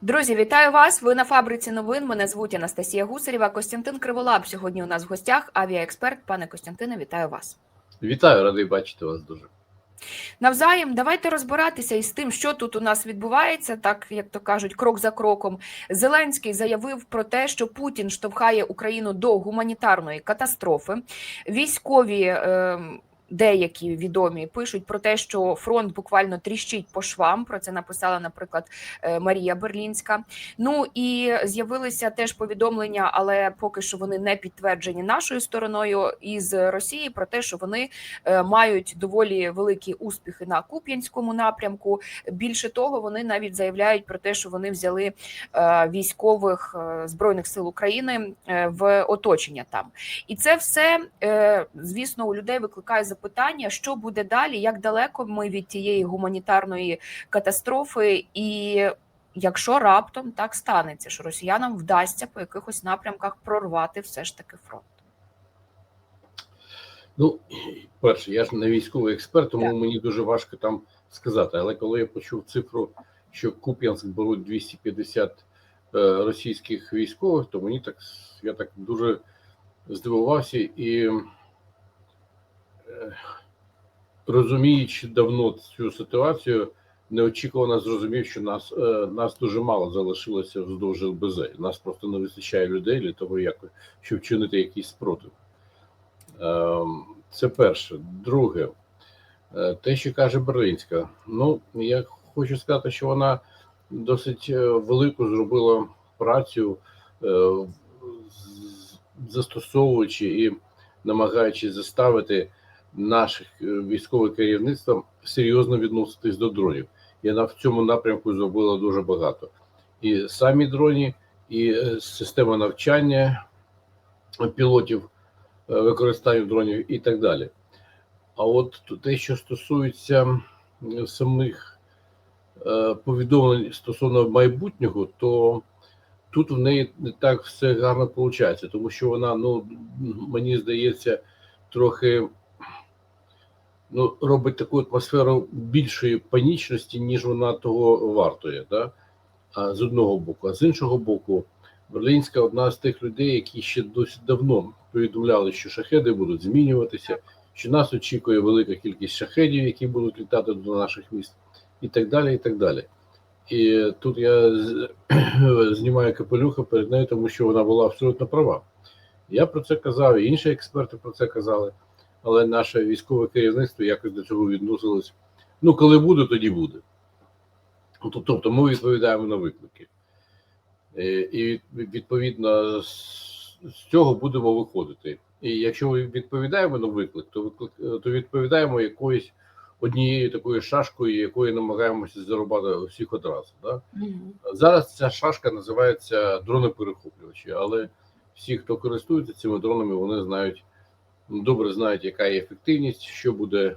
Друзі, вітаю вас. Ви на фабриці новин. Мене звуть Анастасія Гусарєва. Костянтин Криволап сьогодні у нас в гостях. Авіаексперт. Пане Костянтине, вітаю вас. Вітаю, радий бачити вас дуже. Навзаєм, давайте розбиратися із тим, що тут у нас відбувається, так як то кажуть, крок за кроком. Зеленський заявив про те, що Путін штовхає Україну до гуманітарної катастрофи. Військові. Е Деякі відомі пишуть про те, що фронт буквально тріщить по швам. Про це написала, наприклад, е, Марія Берлінська. Ну і з'явилися теж повідомлення, але поки що вони не підтверджені нашою стороною із Росії про те, що вони е, мають доволі великі успіхи на Куп'янському напрямку. Більше того, вони навіть заявляють про те, що вони взяли е, військових збройних сил України в оточення там, і це все звісно у людей викликає запитання, що буде далі, як далеко ми від тієї гуманітарної катастрофи, і якщо раптом так станеться, що росіянам вдасться по якихось напрямках прорвати все ж таки фронт. Ну, перше, я ж не військовий експерт, тому так. мені дуже важко там сказати. Але коли я почув цифру, що Куп'янськ беруть 250 е, російських військових, то мені так я так дуже здивувався і розуміючи давно цю ситуацію, неочікувано зрозумів, що нас е, нас дуже мало залишилося вздовж ЛБЗ. Нас просто не вистачає людей для того, як щоб вчинити якийсь спротив. Ем, це перше. Друге, е, те, що каже Берлинська. Ну, я хочу сказати, що вона досить е, велику зробила працю, застосовуючи і намагаючись заставити наших е, військових керівництва серйозно відноситись до дронів. І вона в цьому напрямку зробила дуже багато. І самі дроні, і е, система навчання пілотів, е, використання дронів і так далі. А от те, що стосується самих повідомлень стосовно майбутнього, то тут в неї не так все гарно виходить, тому що вона, ну мені здається, трохи ну, робить таку атмосферу більшої панічності, ніж вона того вартує. Да? А з одного боку, а з іншого боку, Берлінська одна з тих людей, які ще досить давно повідомляли, що шахеди будуть змінюватися, що нас очікує велика кількість шахедів, які будуть літати до наших міст, і так далі. І так далі. І тут я знімаю капелюха перед нею, тому що вона була абсолютно права. Я про це казав, і інші експерти про це казали але наше військове керівництво якось до цього відносилось. Ну, коли буде, тоді буде. Тобто ми відповідаємо на виклики. Е, і відповідно з цього будемо виходити. І якщо ми відповідаємо на виклик, то виклик, то відповідаємо якоюсь однією такою шашкою, якою намагаємося зарубати всіх одразу. Да? Mm -hmm. Зараз ця шашка називається дрони-перехоплювачі, але всі, хто користується цими дронами, вони знають добре знають, яка є ефективність, що буде,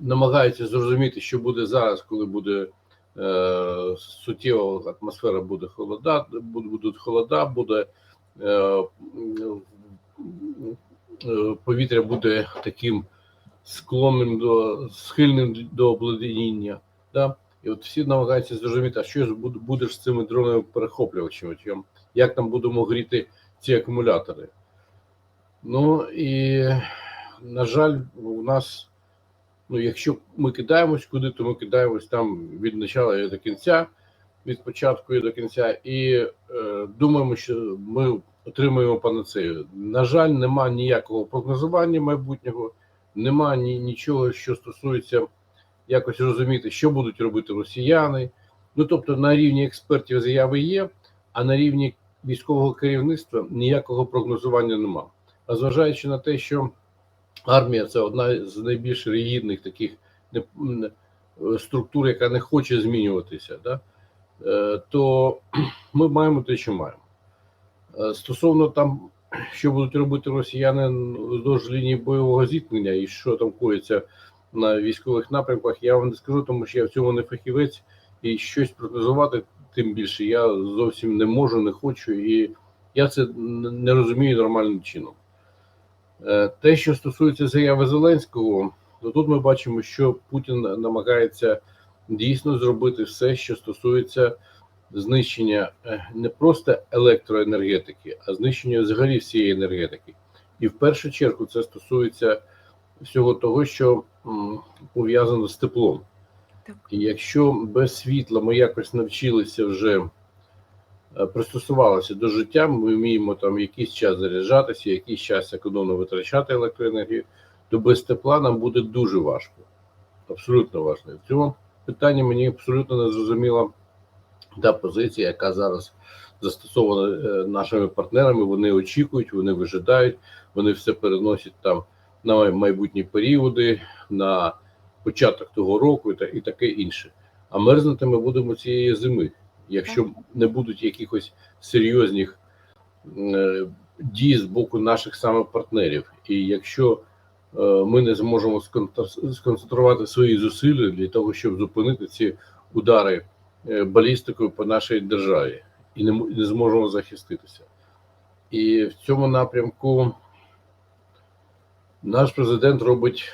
намагаються зрозуміти, що буде зараз, коли буде е, суттєва атмосфера, буде холода, будуть холода, буде е, е, повітря буде таким склонним до схильним до обледеніння. Да? І от всі намагаються зрозуміти, а що буде з цими дронами перехоплювачами, як там будемо гріти ці акумулятори. Ну і, на жаль, у нас, ну, якщо ми кидаємось куди, то ми кидаємось там від початку і до кінця, від початку і до кінця, і е, думаємо, що ми отримуємо панацею. На жаль, нема ніякого прогнозування майбутнього, нема ні, нічого, що стосується якось розуміти, що будуть робити росіяни. Ну тобто, на рівні експертів заяви є, а на рівні військового керівництва ніякого прогнозування немає. Зважаючи на те, що армія це одна з найбільш ригідних таких структур, яка не хоче змінюватися, да, е, то ми маємо те, що маємо. Е, стосовно там, що будуть робити росіяни вздовж лінії бойового зіткнення і що там коїться на військових напрямках, я вам не скажу, тому що я в цьому не фахівець і щось прогнозувати, тим більше я зовсім не можу, не хочу, і я це не розумію нормальним чином. Е, те, що стосується заяви Зеленського, то тут ми бачимо, що Путін намагається дійсно зробити все, що стосується знищення е, не просто електроенергетики, а знищення взагалі всієї енергетики. І в першу чергу це стосується всього того, що пов'язано з теплом. Так. І якщо без світла ми якось навчилися вже пристосувалися до життя, ми вміємо там якийсь час заряджатися, якийсь час економно витрачати електроенергію, то без тепла нам буде дуже важко. Абсолютно важко. В цьому питанні мені абсолютно не зрозуміла та позиція, яка зараз застосована е, нашими партнерами. Вони очікують, вони вижидають, вони все переносять там на майбутні періоди, на початок того року і таке інше. А мерзнути ми будемо цієї зими, якщо не будуть якихось серйозних е, дій з боку наших саме партнерів. І якщо е, ми не зможемо сконцентрувати свої зусилля для того, щоб зупинити ці удари е, балістикою по нашій державі, і не зможемо захиститися. І в цьому напрямку наш президент робить.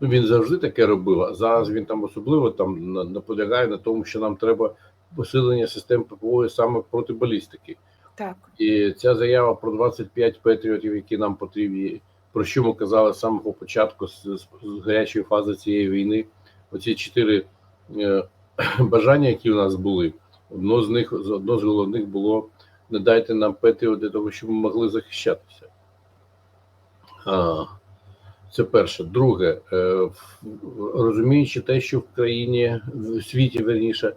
Ну, він завжди таке робив, а зараз він там особливо там наполягає на тому, що нам треба посилення систем ППО саме проти балістики. Так. І ця заява про 25 патріотів, які нам потрібні, про що ми казали з самого початку з, з, з гарячої фази цієї війни. Оці чотири е, бажання, які у нас були, одно з них одно з головних було не дайте нам патріот для того, щоб ми могли захищатися. А, це перше. Друге, е, розуміючи те, що в країні, в світі верніше,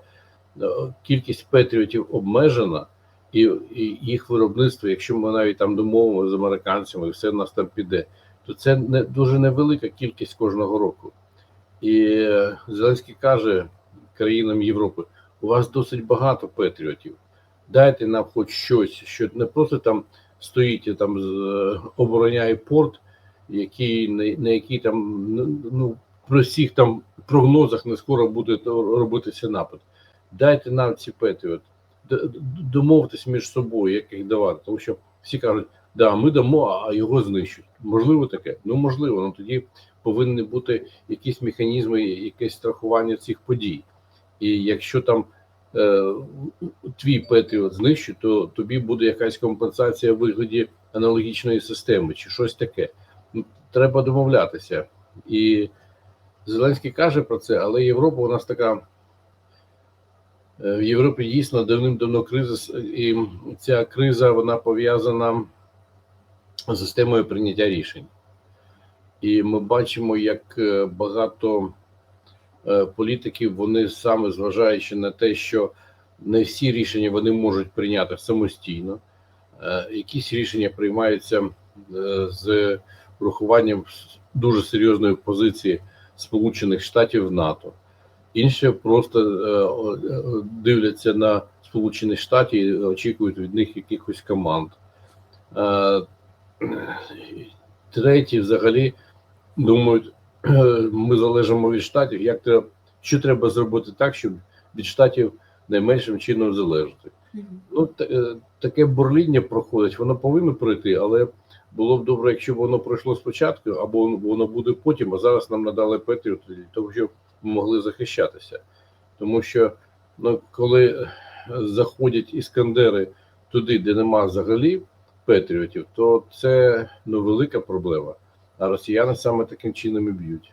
е, кількість патріотів обмежена, і, їх виробництво, якщо ми навіть там домовимо з американцями, і все в нас там піде, то це не дуже невелика кількість кожного року. І е, Зеленський каже країнам Європи: у вас досить багато патріотів. Дайте нам хоч щось, що не просто там стоїть і там обороняє порт, який на, який там ну при всіх там прогнозах не скоро буде робитися напад. Дайте нам ці д- домовтесь між собою, як їх давати, тому що всі кажуть, да, ми дамо, а його знищать. Можливо, таке? Ну можливо, ну тоді повинні бути якісь механізми, якесь страхування цих подій. І якщо там е, твій Петріот знищить, то тобі буде якась компенсація в вигляді аналогічної системи чи щось таке. Треба домовлятися. І Зеленський каже про це, але Європа у нас така. е, В Європі дійсно давним-давно криза, і ця криза вона пов'язана з системою прийняття рішень. І ми бачимо, як е, багато е, політиків вони саме зважаючи на те, що не всі рішення вони можуть прийняти самостійно. Якісь рішення приймаються з урахуванням с- дуже серйозної позиції Сполучених Штатів в НАТО. Інші просто е, е, дивляться на Сполучені Штати і очікують від них якихось команд. Е, Треті, взагалі, думають, ми залежимо від штатів. Як треба, що треба зробити так, щоб від штатів найменшим чином залежати? Ну, таке бурління проходить, воно повинно пройти, але було б добре, якщо б воно пройшло спочатку, або воно буде потім, а зараз нам надали Петріот для того, щоб ми могли захищатися. Тому що ну, коли е, заходять іскандери туди, де нема взагалі Петріотів, то це ну, велика проблема. А росіяни саме таким чином і б'ють.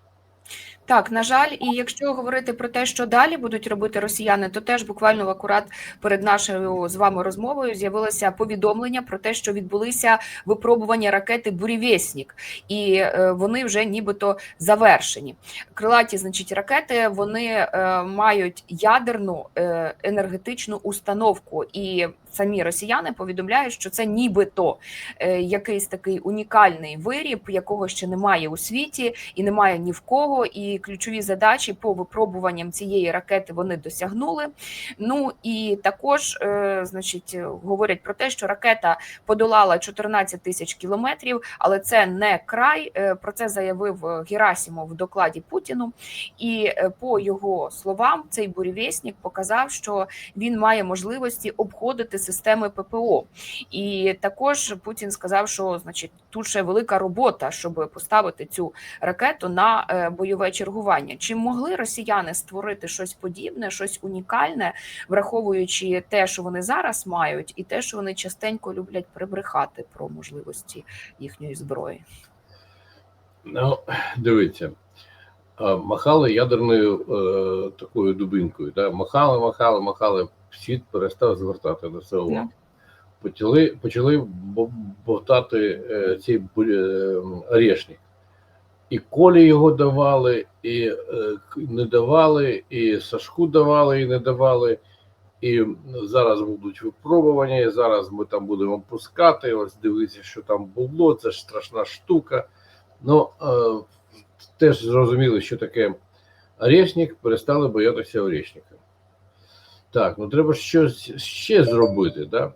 Так, на жаль, і якщо говорити про те, що далі будуть робити росіяни, то теж буквально акурат перед нашою з вами розмовою з'явилося повідомлення про те, що відбулися випробування ракети Бурєвєснік, і е, вони вже нібито завершені. Крилаті, значить, ракети вони е, мають ядерну е, енергетичну установку, і самі росіяни повідомляють, що це нібито е, якийсь такий унікальний виріб, якого ще немає у світі і немає ні в кого. І ключові задачі по випробуванням цієї ракети вони досягнули. Ну і також, е, значить, говорять про те, що ракета подолала 14 тисяч кілометрів, але це не край. Е, Про це заявив Герасімов в докладі Путіну. І по його словам, цей бурєвєснік показав, що він має можливості обходити системи ППО. І також Путін сказав, що значить тут ще велика робота, щоб поставити цю ракету на е, бойове чергування. Чи могли росіяни створити щось подібне, щось унікальне, враховуючи те, що вони зараз мають, і те, що вони частенько люблять прибрехати про можливості їхньої зброї? Ну, дивіться, махали ядерною е, такою дубинкою. Да? Махали, махали, махали, світ перестав звертати на це увагу. Почали, почали бовтати е, цей е, орешник. І Колі його давали, і е, не давали, і Сашку давали, і не давали. І зараз будуть випробування, і зараз ми там будемо пускати. Ось дивіться, що там було. Це ж страшна штука. Ну е, теж зрозуміли, що таке орешник, перестали боятися орешника. Так, ну треба щось ще зробити, да?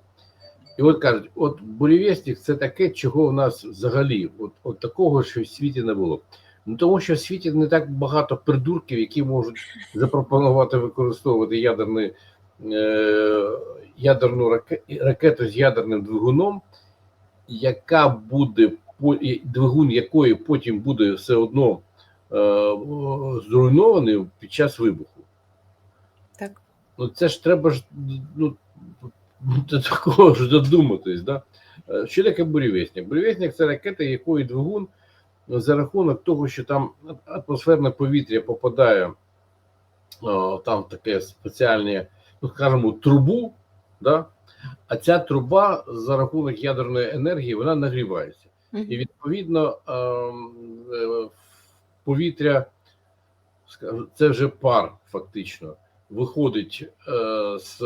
І от кажуть, от бурєвєстник це таке, чого в нас взагалі, от, от такого, що в світі не було. Ну тому що в світі не так багато придурків, які можуть запропонувати використовувати ядерний, е, ядерну раке, ракету з ядерним двигуном, яка буде двигун якої потім буде все одно е, зруйнований під час вибуху. Ну це ж треба ж ну, до такого ж додуматись. Да? Е, Що таке бурєвісник? Бурєвісник це ракета, якої двигун за рахунок того, що там атмосферне повітря попадає о, там таке спеціальне, ну скажімо, трубу, да? а ця труба за рахунок ядерної енергії вона нагрівається. І відповідно ем, е, повітря, це вже пар фактично, виходить е, з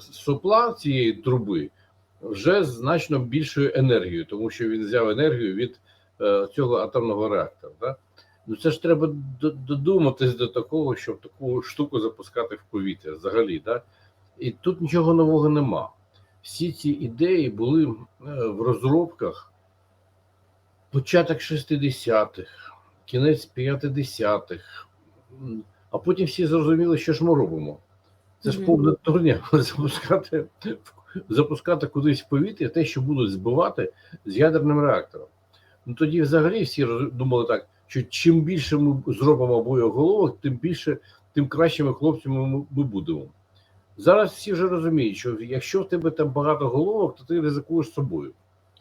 сопла цієї труби вже значно більшою енергією, тому що він взяв енергію від е, цього атомного реактора. Да? Ну це ж треба додуматись до такого, щоб таку штуку запускати в повітря взагалі. Да? І тут нічого нового нема. Всі ці ідеї були е, в розробках початок 60-х, кінець 50-х, М, а потім всі зрозуміли, що ж ми робимо. Це ж повна турня запускати, запускати кудись в повітря те, що будуть збивати з ядерним реактором. Ну тоді взагалі всі думали так, що чим більше ми зробимо боєголовок, тим більше, тим кращими хлопцями ми, ми будемо. Зараз всі вже розуміють, що якщо в тебе там багато головок, то ти ризикуєш собою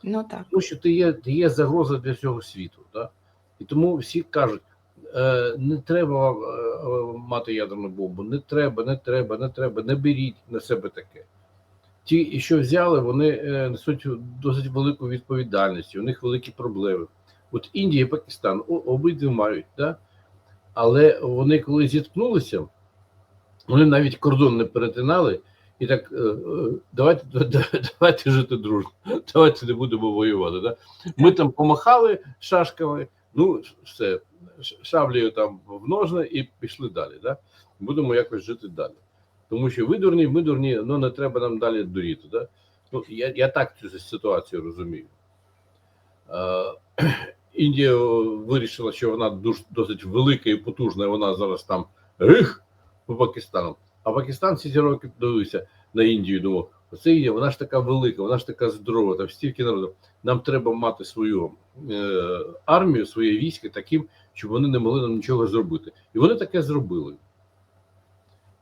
Ну так. тому що ти є, ти є загроза для всього світу. Да? І тому всі кажуть: не треба е, е, мати ядерну бомбу, не треба, не треба, не треба, не беріть на себе таке. Ті, що взяли, вони е, несуть досить велику відповідальність, у них великі проблеми. От Індія і Пакистан обидві мають, да? але вони коли зіткнулися, вони навіть кордон не перетинали. І так, е, е, давайте, давайте жити дружно, давайте не будемо воювати. Да? Ми там помахали шашками, ну все, шаблею там в ножне і пішли далі. Да? Будемо якось жити далі. Тому що ви дурні, ми дурні, ну не треба нам далі дуріти. Да? Ну, я, я так цю ситуацію розумію. Е, Індія вирішила, що вона дуже досить велика і потужна, і вона зараз там гих по Пакистану. А Пакистан ці роки дивився на Індію думав, оце Індія, вона ж така велика, вона ж така здорова, там стільки народу. Нам треба мати свою е, армію, своє військо таким, щоб вони не могли нам нічого зробити. І вони таке зробили.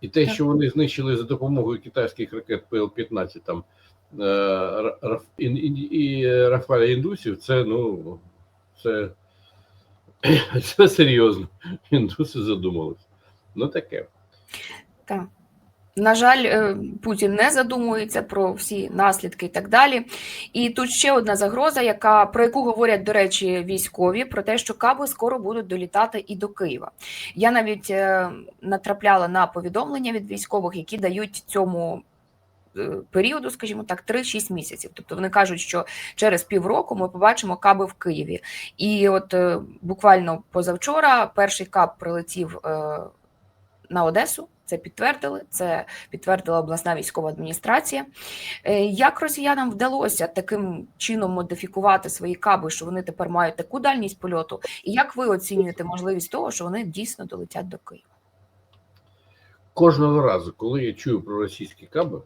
І те, що вони знищили за допомогою китайських ракет ПЛ-15 там е, Раф- і, і, і Рафаля індусів, це ну це, це серйозно. Індуси задумалися. Ну таке. Так. На жаль, е, Путін не задумується про всі наслідки і так далі. І тут ще одна загроза, яка про яку говорять, до речі, військові, про те, що каби скоро будуть долітати і до Києва. Я навіть е, натрапляла на повідомлення від військових, які дають цьому. е, Періоду, скажімо так, 3-6 місяців. Тобто вони кажуть, що через півроку ми побачимо каби в Києві. І от буквально позавчора перший каб прилетів на Одесу. Це підтвердили, це підтвердила обласна військова адміністрація. Е, Як росіянам вдалося таким чином модифікувати свої каби, що вони тепер мають таку дальність польоту? І як ви оцінюєте можливість того, що вони дійсно долетять до Києва? Кожного разу, коли я чую про російські каби,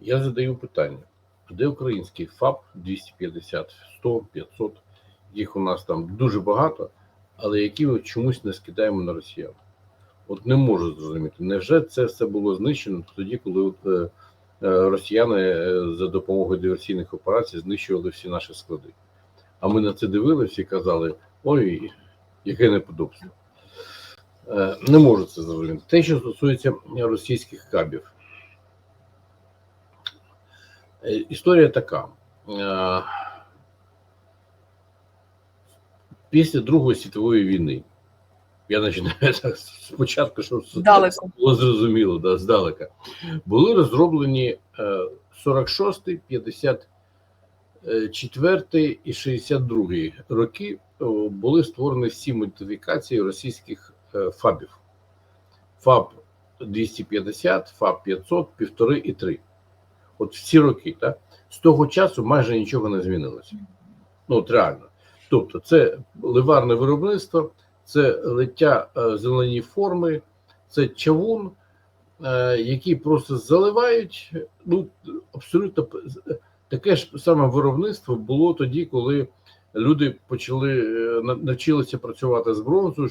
Я задаю питання: де український ФАП 250, 100, 500, їх у нас там дуже багато, але які ми чомусь не скидаємо на росіян? От не можу зрозуміти, невже це все було знищено тоді, коли от, е, е, росіяни е, за допомогою диверсійних операцій знищували всі наші склади? А ми на це дивилися і казали: ой, яке неподобство. Не можу це зрозуміти. Те, що стосується російських кабів. Історія така. Після Другої світової війни, я починаю так спочатку, щоб Здалеку. було зрозуміло, да, здалека, були розроблені е, 46, 54 і 62 роки. Були створені всі модифікації російських е, ФАБів. ФАБ 250, ФАБ 500, 1,5 і 3. От всі роки, так? З того часу майже нічого не змінилося. Ну, от реально. Тобто, це ливарне виробництво, це лиття е, зелені форми, це чавун, е, які просто заливають. Ну, абсолютно таке ж саме виробництво було тоді, коли люди почали е, навчилися працювати з бронзою,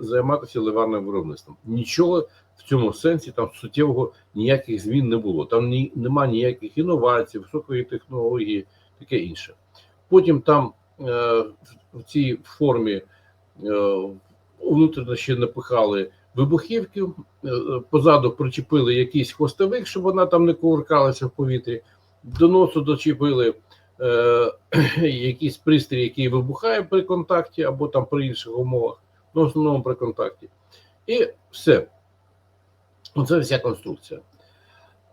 займатися ливарним виробництвом. Нічого в цьому сенсі там суттєвого ніяких змін не було. Там ні, нема ніяких інновацій, високої технології, таке інше. Потім там в- цій формі внутрішньо ще напихали вибухівки, е, позаду причепили якийсь хвостовик, щоб вона там не кувыркалася в повітрі. До носу дочепили е, якийсь пристрій, який вибухає при контакті або там при інших умовах, ну, в основному при контакті. І все. Оце вся конструкція.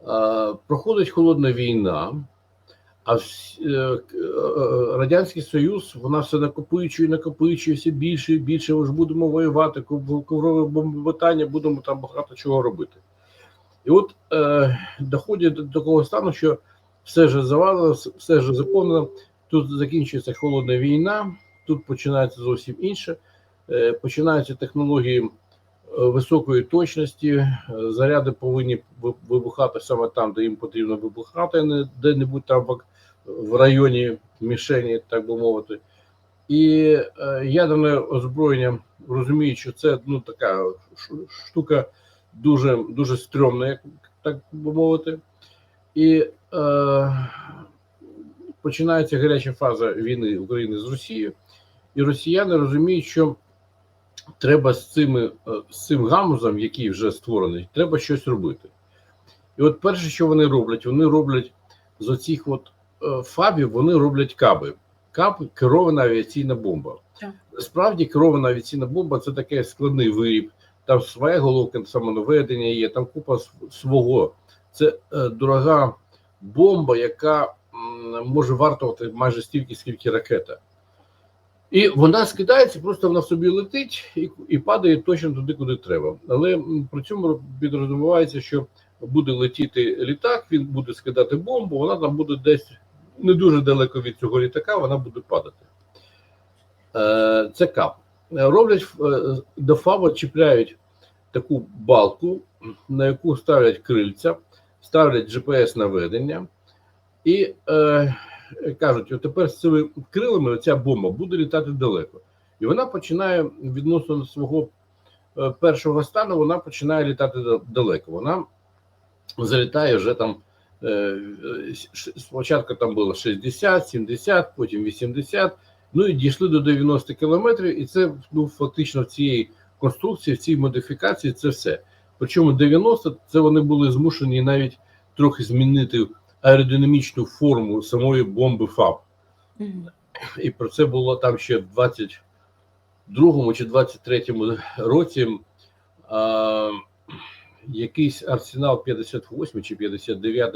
Е, проходить холодна війна, а е, к- е, Радянський Союз, вона все накопичує, накопичує все більше і більше. Ми ж будемо воювати, коврове бомбометання, будемо там багато чого робити. І от е, доходять до такого стану, що все ж завалилось, все ж заповнено. Тут закінчується холодна війна, тут починається зовсім інше. Е, починаються технології е, високої точності. е, Заряди повинні вибухати саме там, де їм потрібно вибухати, а не де-небудь там в районі мішені, так би мовити. І е, ядерне озброєння, розуміють, що це ну така штука дуже дуже стрьомна, так би мовити. І е, починається гаряча фаза війни України з Росією, і росіяни розуміють, що треба з цими е, з цим гамузом, який вже створений, треба щось робити. І от перше, що вони роблять, вони роблять з оцих от фабів, вони роблять каби. Каб керована авіаційна бомба. Так. Насправді керована авіаційна бомба це такий складний виріб. Там своя головка самонаведення є, там купа свого. Це е, дорога бомба, яка м, може вартувати майже стільки, скільки ракета. І вона скидається, просто вона собі летить і, і падає точно туди, куди треба. Але при цьому підрозумівається, що буде летіти літак, він буде скидати бомбу, вона там буде десь не дуже далеко від цього літака, вона буде падати. Е, це кап. Роблять е, до фаба чіпляють таку балку, на яку ставлять крильця, ставлять GPS-наведення і е, кажуть: от тепер з цими крилами ця бомба буде літати далеко. І вона починає відносно свого е, першого стану, вона починає літати далеко. Вона залітає вже там. Е, е, Спочатку там було 60, 70, потім 80, ну і дійшли до 90 кілометрів, і це ну, фактично в цій конструкції, в цій модифікації це все. Причому 90 це вони були змушені навіть трохи змінити аеродинамічну форму самої бомби ФАБ. Мгм. І про це було там ще в 22-му чи 23-му році. А, якийсь арсенал 58 чи 59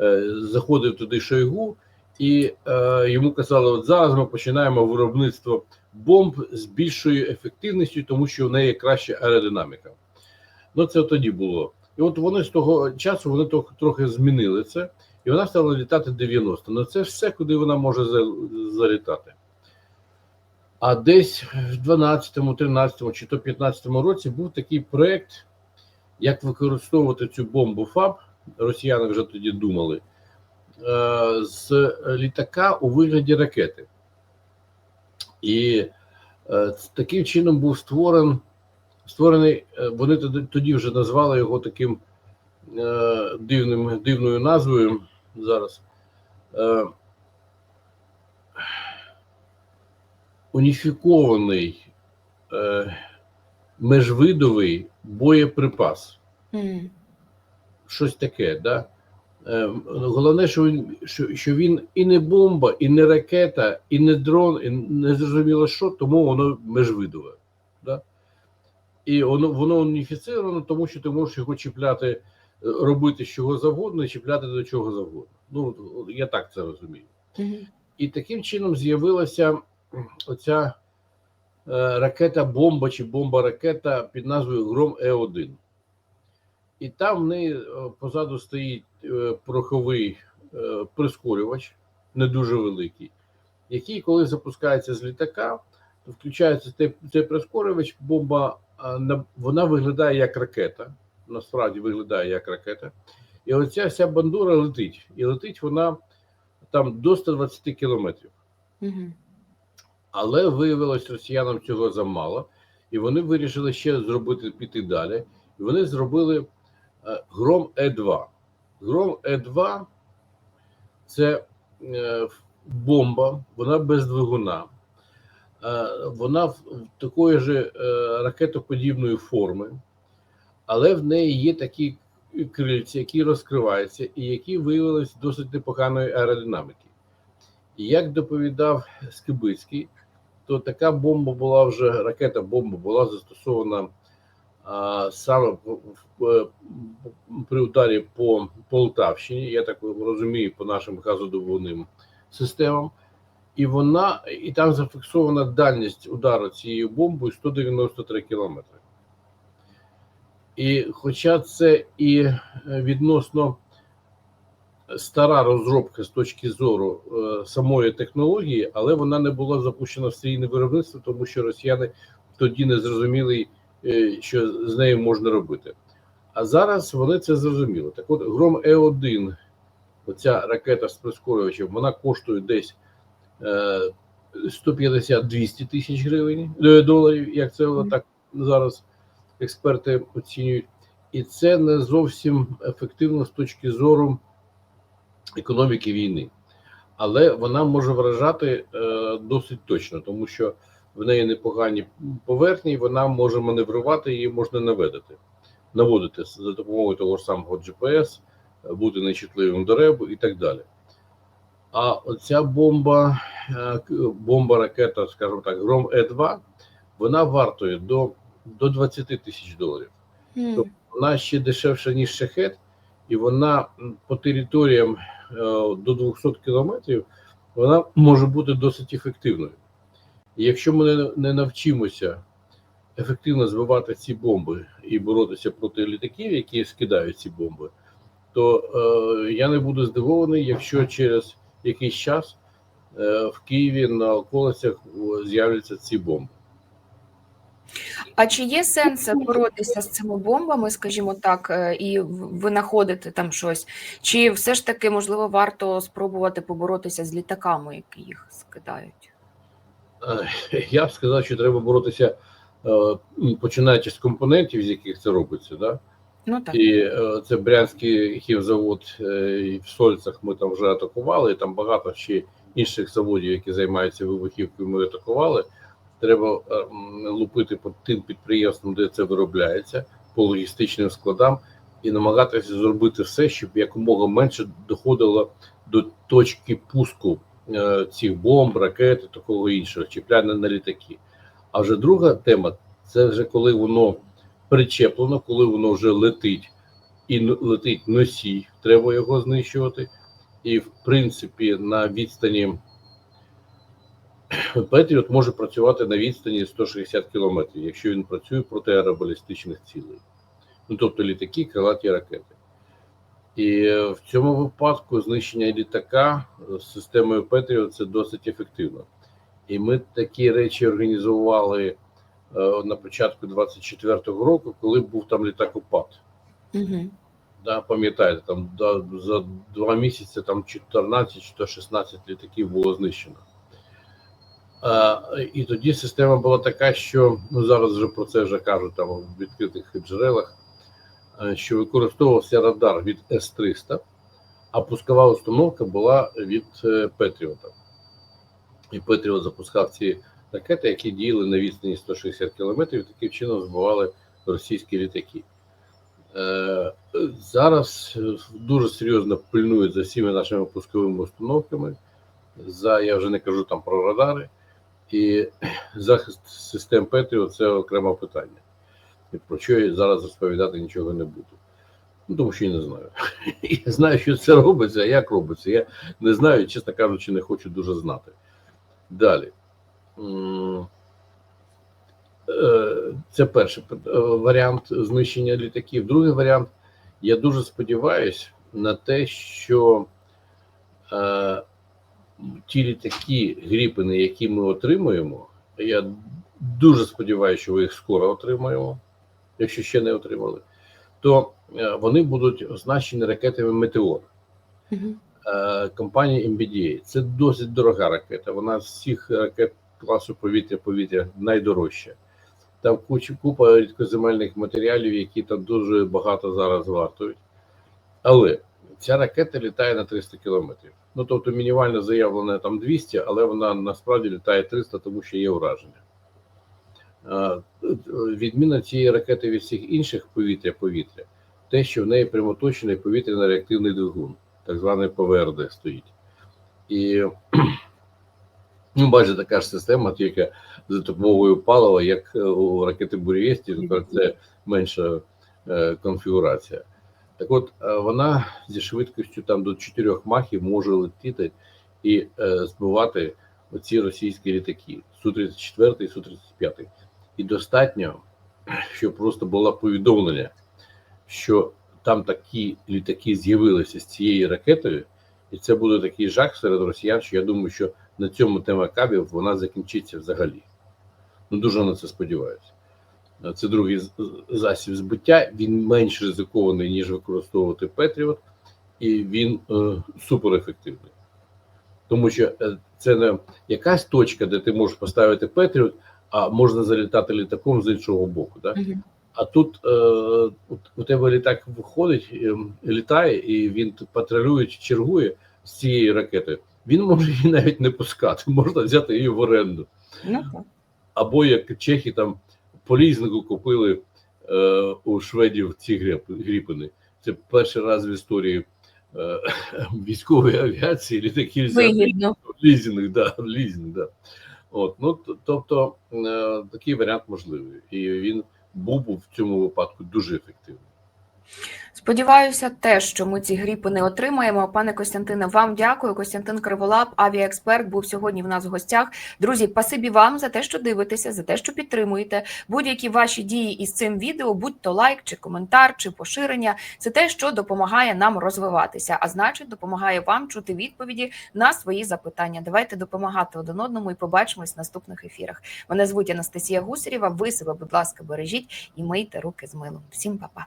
е, заходив туди Шойгу, і е, йому казали: от зараз ми починаємо виробництво бомб з більшою ефективністю, тому що в неї краща аеродинаміка. Ну, це тоді було. І от вони з того часу вони трохи, змінили це, і вона стала літати 90. Ну це все, куди вона може залітати. А десь в 12-му, 13-му чи то 15-му році був такий проєкт, як використовувати цю бомбу ФАБ росіяни вже тоді думали, е, з літака у вигляді ракети. І е, таким чином був створен, створений, е, вони тоді, вже назвали його таким е, дивним, дивною назвою зараз. Уніфікований межвидовий боєприпас. Мгм. Щось таке, да? Е, головне, що він, що, що він і не бомба, і не ракета, і не дрон, і не зрозуміло що, тому воно межвидове. Да? І воно, воно уніфіцировано, тому що ти можеш його чіпляти, е, робити з чого завгодно і чіпляти до чого завгодно. Ну, я так це розумію. Мгм. І таким чином з'явилася оця е, ракета-бомба чи бомба-ракета під назвою Гром Е1. І там в неї е, позаду стоїть е, пороховий прискорювач, не дуже великий, який, коли запускається з літака, то включається цей, прискорювач, бомба вона виглядає як ракета. Насправді виглядає як ракета. І оця вся бандура летить. І летить вона там до 120 кілометрів. Мгм. Але виявилось росіянам цього замало, і вони вирішили ще зробити піти далі. І вони зробили е, Гром Е2. Гром Е2 це е, бомба, вона без двигуна. Е, вона в, такої ж ракетоподібної форми, але в неї є такі крильці, які розкриваються, і які виявилися досить непоганої аеродинаміки. Як доповідав Скибицький, то така бомба була вже ракета бомба була застосована а, саме в- при ударі по Полтавщині, я так розумію, по нашим газодобувним системам. І вона і там зафіксована дальність удару цією бомбою 193 кілометри. І хоча це і е, відносно стара розробка з точки зору е, самої технології, але вона не була запущена в серійне виробництво, тому що росіяни тоді не зрозуміли, е, що з нею можна робити. А зараз вони це зрозуміли. Так от Гром Е1, оця ракета з прискорювачем, вона коштує десь е, 150-200 тисяч гривень е, доларів, як це так зараз експерти оцінюють. І це не зовсім ефективно з точки зору економіки війни. Але вона може вражати е, досить точно, тому що в неї непогані поверхні, вона може маневрувати, її можна наведити, наводити за допомогою того ж самого GPS, бути нечутливим до ребу і так далі. А оця бомба, е, бомба ракета, скажімо так, Гром Е2, вона вартує до, до 20 тисяч доларів Мгм. вона ще дешевша, ніж шахет, і вона по територіям е, до 200 кілометрів вона може бути досить ефективною. І якщо ми не, навчимося ефективно збивати ці бомби і боротися проти літаків, які скидають ці бомби, то е, я не буду здивований, якщо через якийсь час е, в Києві на околицях з'являться ці бомби. А чи є сенс боротися з цими бомбами, скажімо так, е, і винаходити там щось? Чи все ж таки можливо варто спробувати поборотися з літаками, які їх скидають? Я б сказав, що треба боротися, е, починаючи з компонентів, з яких це робиться. Да? Ну так. І е, це Брянський хімзавод і в Сольцах ми там вже атакували, і там багато ще інших заводів, які займаються вибухівкою, ми атакували. Треба е, лупити по тим підприємствам, де це виробляється, по логістичним складам, і намагатися зробити все, щоб якомога менше доходило до точки пуску е, цих бомб, ракет і такого іншого, чіпляння на літаки. А вже друга тема це вже коли воно причеплено, коли воно вже летить і летить носій, треба його знищувати. І в принципі на відстані Петріот може працювати на відстані 160 кілометрів, якщо він працює проти аеробалістичних цілей. Ну тобто літаки, крилаті ракети. І е, в цьому випадку знищення літака з системою Петріот це досить ефективно. І ми такі речі організували е, на початку 24-го року, коли був там літакопад. Угу. Да, пам'ятаєте, там да, за два місяці там 14 чи то 16 літаків було знищено. А, і тоді система була така, що ну зараз вже про це вже кажуть там в відкритих джерелах, е, що використовувався радар від С-300, а пускова установка була від е, Петріота. І Петріот запускав ці ракети, які діяли на відстані 160 кілометрів, таким чином збивали російські літаки. Е, Зараз е, дуже серйозно пильнують за всіма нашими пусковими установками. За я вже не кажу там про радари, і захист систем Петріо це окреме питання. І про що я зараз розповідати нічого не буду. Ну, тому що я не знаю. Я знаю, що це робиться, а як робиться. Я не знаю, чесно кажучи, не хочу дуже знати. Далі. Е, Це перший е, варіант знищення літаків. Другий варіант. Я дуже сподіваюся на те, що е, ті літаки гріпини, які ми отримуємо, я дуже сподіваюся, що ви їх скоро отримаємо, якщо ще не отримали, то е, вони будуть оснащені ракетами Метеор е, компанії MBDA. Це досить дорога ракета. Вона з всіх ракет класу повітря-повітря найдорожча. Там куча купа рідкоземельних матеріалів, які там дуже багато зараз вартують. Але ця ракета літає на 300 кілометрів. Ну тобто мінімально заявлена там 200, але вона насправді літає 300, тому що є ураження. Відміна цієї ракети від всіх інших повітря-повітря, те, що в неї прямоточений повітряно-реактивний двигун так званий ПВРД стоїть. І ну, майже така ж система, тільки за допомогою палива, як у ракети Бурєсті, це менша е, конфігурація. Так от, е, вона зі швидкістю там до 4 махів може летіти і е, збивати оці російські літаки Су-34 і Су-35. І достатньо, щоб просто було повідомлення, що там такі літаки з'явилися з цією ракетою, і це буде такий жах серед росіян, що я думаю, що на цьому тема кабів вона закінчиться взагалі. Ну дуже на це сподіваюся. Це другий засіб збиття. Він менш ризикований, ніж використовувати Петріот, і він е, суперефективний. Тому що е, це не якась точка, де ти можеш поставити Петріот, а можна залітати літаком з іншого боку. Мгм. А тут е, у- тебе літак виходить, е, літає, і він патрулює, чергує з цією ракетою. Він може її навіть не пускати, можна взяти її в оренду. Ну, так. Або як чехи там по лізингу купили е, у шведів ці гріп- гріпини. Це перший раз в історії е, військової авіації літаків Вигідно. лізинг, да, лізінг, да. От, ну, тобто е, такий варіант можливий, і він був в цьому випадку дуже ефективний. Сподіваюся, теж, що ми ці гріпини отримаємо. Пане Костянтине, вам дякую. Костянтин Криволап, авіаексперт, був сьогодні в нас в гостях. Друзі, пасибі вам за те, що дивитеся, за те, що підтримуєте. Будь-які ваші дії із цим відео, будь то лайк, чи коментар, чи поширення. Це те, що допомагає нам розвиватися, а значить, допомагає вам чути відповіді на свої запитання. Давайте допомагати один одному і побачимось в наступних ефірах. Мене звуть Анастасія Гусарєва. Ви себе, будь ласка, бережіть і мийте руки з милом. Всім па-па.